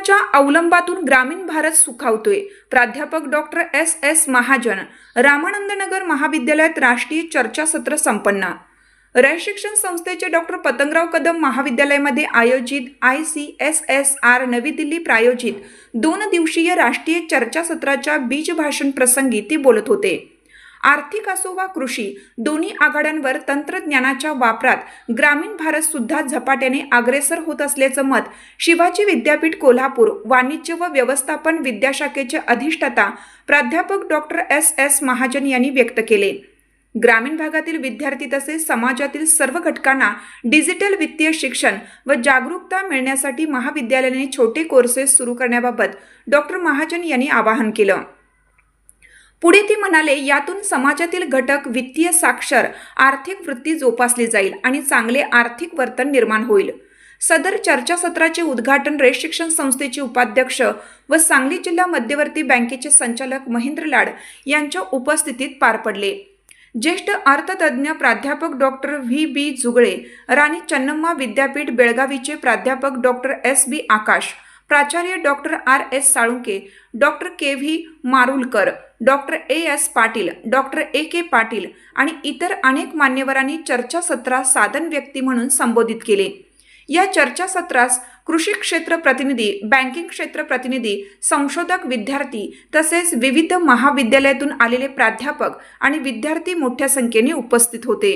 तंत्रज्ञानाच्या अवलंबातून ग्रामीण भारत सुखावतोय. प्राध्यापक doctor S S Mahajan Ramanandnagar महाविद्यालयात राष्ट्रीय चर्चासत्र संपन्न. रय शिक्षण संस्थेचे डॉक्टर पतंगराव कदम महाविद्यालयामध्ये आयोजित I C S S R नवी दिल्ली प्रायोजित दोन दिवसीय राष्ट्रीय चर्चासत्राच्या बीजभाषण प्रसंगी ते बोलत होते. आर्थिक असो वा कृषी दोन्ही आघाड्यांवर तंत्रज्ञानाच्या वापरात ग्रामीण भारत सुद्धा झपाट्याने अग्रेसर होत असल्याचं मत शिवाजी विद्यापीठ कोल्हापूर वाणिज्य व व्यवस्थापन विद्याशाखेचे अधिष्ठाता प्राध्यापक डॉक्टर एस. एस. महाजन यांनी व्यक्त केले. ग्रामीण भागातील विद्यार्थी तसेच समाजातील सर्व घटकांना डिजिटल वित्तीय शिक्षण व जागरूकता मिळण्यासाठी महाविद्यालयाने छोटे कोर्सेस सुरू करण्याबाबत डॉक्टर महाजन यांनी आवाहन केलं. पुढे ते म्हणाले यातून समाजातील घटक वित्तीय साक्षर आर्थिक वृत्ती जोपासली जाईल आणि चांगले आर्थिक वर्तन निर्माण होईल. सदर चर्चासत्राचे उद्घाटन रेश शिक्षण संस्थेचे उपाध्यक्ष व सांगली जिल्हा मध्यवर्ती बँकेचे संचालक महेंद्र लाड यांच्या उपस्थितीत पार पडले. ज्येष्ठ अर्थतज्ज्ञ प्राध्यापक doctor V. B. Jugale Rani Chennamma विद्यापीठ बेळगावीचे प्राध्यापक डॉक्टर एस. बी. आकाश प्राचार्य doctor R S Salunke doctor K V Marulkar doctor A S Patil doctor A K Patil आणि इतर अनेक मान्यवरांनी चर्चासत्रास साधन व्यक्ती म्हणून संबोधित केले. या चर्चासत्रास कृषी क्षेत्र प्रतिनिधी बँकिंग क्षेत्र प्रतिनिधी संशोधक विद्यार्थी तसेच विविध महाविद्यालयातून आलेले प्राध्यापक आणि विद्यार्थी मोठ्या संख्येने उपस्थित होते.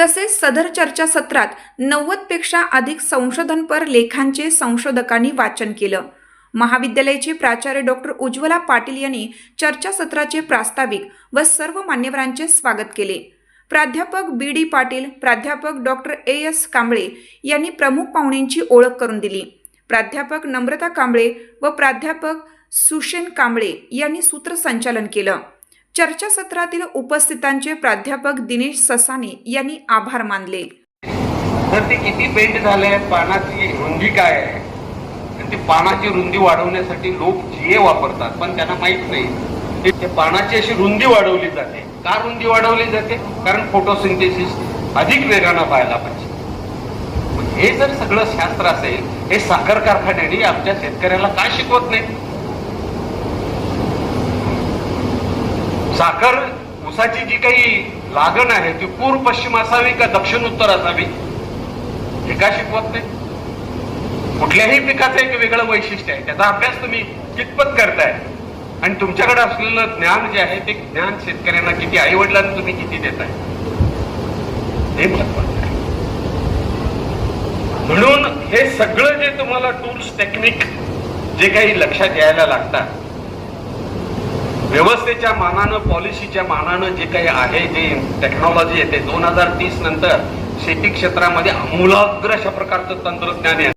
तसेच सदर चर्चासत्रात नव्वदपेक्षा अधिक संशोधनपर लेखांचे संशोधकांनी वाचन केलं. महाविद्यालयाचे प्राचार्य डॉक्टर उज्ज्वला पाटील यांनी चर्चासत्राचे प्रास्ताविक व सर्व मान्यवरांचे स्वागत केले. प्राध्यापक बी डी पाटील प्राध्यापक डॉक्टर ए एस कांबळे यांनी प्रमुख पाहुण्यांची ओळख करून दिली. प्राध्यापक नम्रता कांबळे व प्राध्यापक सुशेन कांबळे यांनी सूत्रसंचालन केलं. चर्चासत्रातील उपस्थितांचे प्राध्यापक दिनेश ससाने यांनी आभार मानले. तर ते किती बेंड झाले पानाची रुंदी काय आहे? ते पानाची रुंदी वाढवण्यासाठी लोक जिये वापरतात पण त्यांना माहीत नाही. ते- पानाची अशी रुंदी वाढवली जाते. का रुंदी वाढवली जाते? कारण फोटोसिंथेसिस अधिक वेगानं व्हायला पाहिजे. हे जर सगळं शास्त्र असेल हे साखर कारखान्याने आमच्या शेतकऱ्याला का शिकवत नाही? साखर ऊसाची जी काही लागण आहे ती पूर्व पश्चिम असावी का दक्षिण उत्तर असावी? हे का शिकवत नाही? कुठल्याही पिकाचं एक वेगळं वैशिष्ट्य आहे. त्याचा अभ्यास तुम्ही कितपत करताय? आणि तुमच्याकडे असलेलं ज्ञान जे आहे ते ज्ञान शेतकऱ्यांना किती आई वडिलांना तुम्ही किती देताय? हे महत्वाचं आहे. म्हणून हे सगळं जे तुम्हाला टूल्स टेक्निक जे काही लक्षात यायला लागतात व्यवस्थेच्या मानानं पॉलिसीच्या मानानं जे काही आहे जे टेक्नॉलॉजी येते दोन हजार तीस नंतर शेती क्षेत्रामध्ये अमूलाग्र अशा प्रकारचं तंत्रज्ञान आहे.